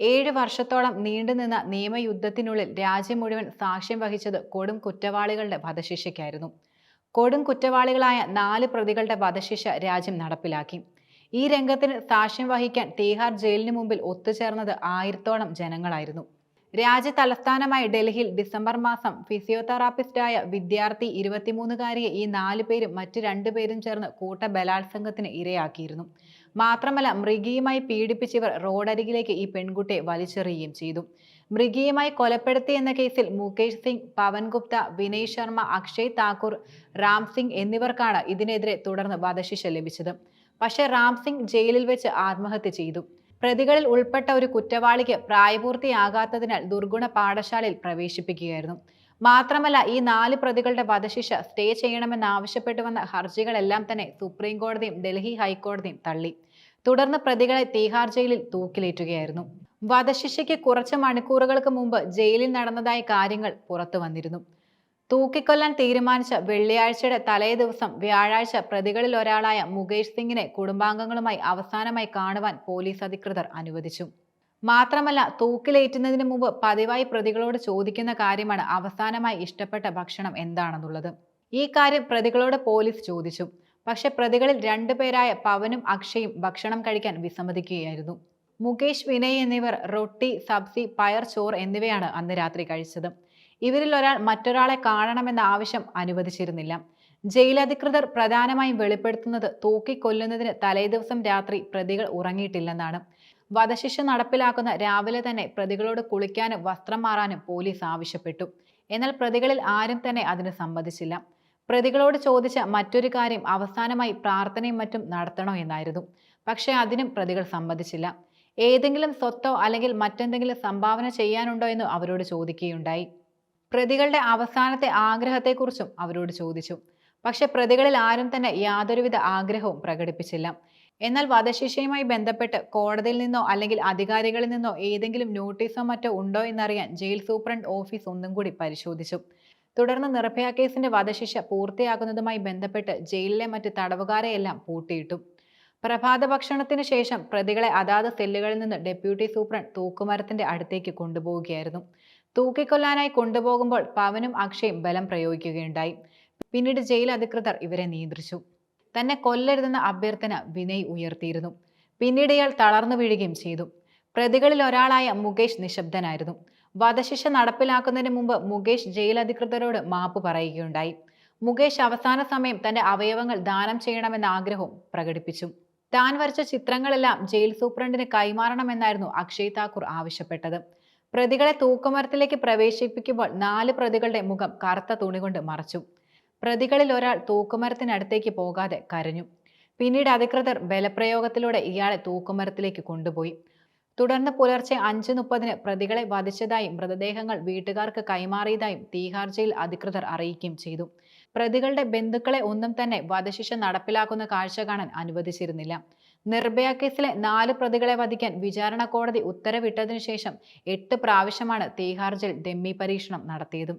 ഏഴ് വർഷത്തോളം നീണ്ടുനിന്ന നിയമയുദ്ധത്തിനുള്ളിൽ രാജ്യം മുഴുവൻ സാക്ഷ്യം വഹിച്ചത് കൊടും കുറ്റവാളികളുടെ വധശിക്ഷയ്ക്കായിരുന്നു. കൊടും കുറ്റവാളികളായ നാല് പ്രതികളുടെ വധശിക്ഷ രാജ്യം നടപ്പിലാക്കി. ഈ രംഗത്തിന് സാക്ഷ്യം വഹിക്കാൻ തീഹാർ ജയിലിന് മുമ്പിൽ ഒത്തുചേർന്നത് ആയിരത്തോളം ജനങ്ങളായിരുന്നു. രാജ്യ തലസ്ഥാനമായ ഡൽഹിയിൽ ഡിസംബർ മാസം ഫിസിയോതെറാപ്പിസ്റ്റായ വിദ്യാർത്ഥി ഇരുപത്തിമൂന്നുകാരിയെ ഈ നാല് പേരും മറ്റു രണ്ടു പേരും ചേർന്ന് കൂട്ട ബലാത്സംഗത്തിന് ഇരയാക്കിയിരുന്നു. മാത്രമല്ല മൃഗീയമായി പീഡിപ്പിച്ചവർ റോഡരികിലേക്ക് ഈ പെൺകുട്ടിയെ വലിച്ചെറിയുകയും ചെയ്തു. മൃഗീയമായി കൊലപ്പെടുത്തി എന്ന കേസിൽ മുകേഷ് സിംഗ് പവൻ ഗുപ്ത വിനയ് ശർമ്മ അക്ഷയ് താക്കൂർ റാം സിംഗ് എന്നിവർക്കാണ് ഇതിനെതിരെ തുടർന്ന് വധശിക്ഷ ലഭിച്ചത്. പക്ഷേ റാം സിംഗ് ജയിലിൽ വെച്ച് ആത്മഹത്യ ചെയ്തു. പ്രതികളിൽ ഉൾപ്പെട്ട ഒരു കുറ്റവാളിക്ക് പ്രായപൂർത്തിയാകാത്തതിനാൽ ദുർഗുണ പാഠശാലയിൽ പ്രവേശിപ്പിക്കുകയായിരുന്നു. മാത്രമല്ല ഈ നാല് പ്രതികളുടെ വധശിക്ഷ സ്റ്റേ ചെയ്യണമെന്നാവശ്യപ്പെട്ടു വന്ന ഹർജികളെല്ലാം തന്നെ സുപ്രീം കോടതിയും ഡൽഹി ഹൈക്കോടതിയും തള്ളി. തുടർന്ന് പ്രതികളെ തീഹാർ ജയിലിൽ തൂക്കിലേറ്റുകയായിരുന്നു. വധശിക്ഷയ്ക്ക് കുറച്ച് മണിക്കൂറുകൾക്ക് മുമ്പ് ജയിലിൽ നടന്നതായ കാര്യങ്ങൾ പുറത്തു വന്നിരുന്നു. തൂക്കിക്കൊല്ലാൻ തീരുമാനിച്ച വെള്ളിയാഴ്ചയുടെ തലേ ദിവസം വ്യാഴാഴ്ച പ്രതികളിൽ ഒരാളായ മുകേഷ് സിംഗിനെ കുടുംബാംഗങ്ങളുമായി അവസാനമായി കാണുവാൻ പോലീസ് അധികൃതർ അനുവദിച്ചു. മാത്രമല്ല തൂക്കിലേറ്റുന്നതിന് മുമ്പ് പതിവായി പ്രതികളോട് ചോദിക്കുന്ന കാര്യമാണ് അവസാനമായി ഇഷ്ടപ്പെട്ട ഭക്ഷണം എന്താണെന്നുള്ളത്. ഈ കാര്യം പ്രതികളോട് പോലീസ് ചോദിച്ചു. പക്ഷെ പ്രതികളിൽ രണ്ടുപേരായ പവനും അക്ഷയും ഭക്ഷണം കഴിക്കാൻ വിസമ്മതിക്കുകയായിരുന്നു. മുകേഷ് വിനയ് എന്നിവർ റൊട്ടി സബ്സി പയർ ചോർ എന്നിവയാണ് അന്ന് രാത്രി കഴിച്ചത്. ഇവരിൽ ഒരാൾ മറ്റൊരാളെ കാണണമെന്ന ആവശ്യം അനുവദിച്ചിരുന്നില്ല. ജയിലധികൃതർ പ്രധാനമായും വെളിപ്പെടുത്തുന്നത് തൂക്കിക്കൊല്ലുന്നതിന് തലേദിവസം രാത്രി പ്രതികൾ ഉറങ്ങിയിട്ടില്ലെന്നാണ്. വധശിക്ഷ നടപ്പിലാക്കുന്ന രാവിലെ തന്നെ പ്രതികളോട് കുളിക്കാനും വസ്ത്രം മാറാനും പോലീസ് ആവശ്യപ്പെട്ടു. എന്നാൽ പ്രതികളിൽ ആരും തന്നെ അതിന് സമ്മതിച്ചില്ല. പ്രതികളോട് ചോദിച്ച മറ്റൊരു കാര്യം അവസാനമായി പ്രാർത്ഥനയും മറ്റും നടത്തണോ എന്നായിരുന്നു. പക്ഷേ അതിനും പ്രതികൾ സമ്മതിച്ചില്ല. ഏതെങ്കിലും സ്വത്തോ അല്ലെങ്കിൽ മറ്റെന്തെങ്കിലും സംഭാവന ചെയ്യാനുണ്ടോ എന്ന് അവരോട് ചോദിക്കുകയുണ്ടായി. പ്രതികളുടെ അവസാനത്തെ ആഗ്രഹത്തെക്കുറിച്ചും അവരോട് ചോദിച്ചു. പക്ഷെ പ്രതികളിൽ ആരും തന്നെ യാതൊരുവിധ ആഗ്രഹവും പ്രകടിപ്പിച്ചില്ല. എന്നാൽ വധശിക്ഷയുമായി ബന്ധപ്പെട്ട് കോടതിയിൽ നിന്നോ അല്ലെങ്കിൽ അധികാരികളിൽ നിന്നോ ഏതെങ്കിലും നോട്ടീസോ മറ്റോ ഉണ്ടോ എന്നറിയാൻ ജയിൽ സൂപ്രണ്ട് ഓഫീസ് ഒന്നും കൂടി പരിശോധിച്ചു. തുടർന്ന് നിർഭയ കേസിന്റെ വധശിക്ഷ പൂർത്തിയാക്കുന്നതുമായി ബന്ധപ്പെട്ട് ജയിലിലെ മറ്റ് തടവുകാരെയെല്ലാം പൂട്ടിയിട്ടു. പ്രഭാത ഭക്ഷണത്തിന് ശേഷം പ്രതികളെ അതാത് സെല്ലുകളിൽ നിന്ന് ഡെപ്യൂട്ടി സൂപ്രണ്ട് തൂക്കുമരത്തിന്റെ അടുത്തേക്ക് കൊണ്ടുപോവുകയായിരുന്നു. തൂക്കിക്കൊല്ലാനായി കൊണ്ടുപോകുമ്പോൾ പവനും അക്ഷയും ബലം പ്രയോഗിക്കുകയുണ്ടായി. പിന്നീട് ജയിൽ അധികൃതർ ഇവരെ നിയന്ത്രിച്ചു. തന്നെ കൊല്ലരുതെന്ന അഭ്യർത്ഥന വിനയ് ഉയർത്തിയിരുന്നു. പിന്നീട് ഇയാൾ തളർന്നു വീഴുകയും ചെയ്തു. പ്രതികളിൽ ഒരാളായ മുകേഷ് നിശബ്ദനായിരുന്നു. വധശിക്ഷ നടപ്പിലാക്കുന്നതിന് മുമ്പ് മുകേഷ് ജയിൽ അധികൃതരോട് മാപ്പ് പറയുകയുണ്ടായി. മുകേഷ് അവസാന സമയം തന്റെ അവയവങ്ങൾ ദാനം ചെയ്യണമെന്ന ആഗ്രഹവും പ്രകടിപ്പിച്ചു. താൻ വരച്ച ചിത്രങ്ങളെല്ലാം ജയിൽ സൂപ്രണ്ടിന് കൈമാറണമെന്നായിരുന്നു അക്ഷയ് താക്കൂർ ആവശ്യപ്പെട്ടത്. പ്രതികളെ തൂക്കുമരത്തിലേക്ക് പ്രവേശിപ്പിക്കുമ്പോൾ നാല് പ്രതികളുടെ മുഖം കറുത്ത തുണി കൊണ്ട് മറച്ചു. പ്രതികളിൽ ഒരാൾ തൂക്കുമരത്തിനടുത്തേക്ക് പോകാതെ കരഞ്ഞു. പിന്നീട് അധികൃതർ ബലപ്രയോഗത്തിലൂടെ ഇയാളെ തൂക്കുമരത്തിലേക്ക് കൊണ്ടുപോയി. തുടർന്ന് പുലർച്ചെ അഞ്ച് മുപ്പതിന് പ്രതികളെ വധിച്ചതായും മൃതദേഹങ്ങൾ വീട്ടുകാർക്ക് കൈമാറിയതായും തീഹാർ ജയിൽ അധികൃതർ അറിയിക്കുകയും ചെയ്തു. പ്രതികളുടെ ബന്ധുക്കളെ ഒന്നും തന്നെ വധശിക്ഷ നടപ്പിലാക്കുന്ന കാഴ്ച കാണാൻ അനുവദിച്ചിരുന്നില്ല. നിർഭയ കേസിലെ നാല് പ്രതികളെ വധിക്കാൻ വിചാരണ കോടതി ഉത്തരവിട്ടതിനു ശേഷം എട്ട് പ്രാവശ്യമാണ് തീഹാർ ജയിൽ പരീക്ഷണം നടത്തിയതും.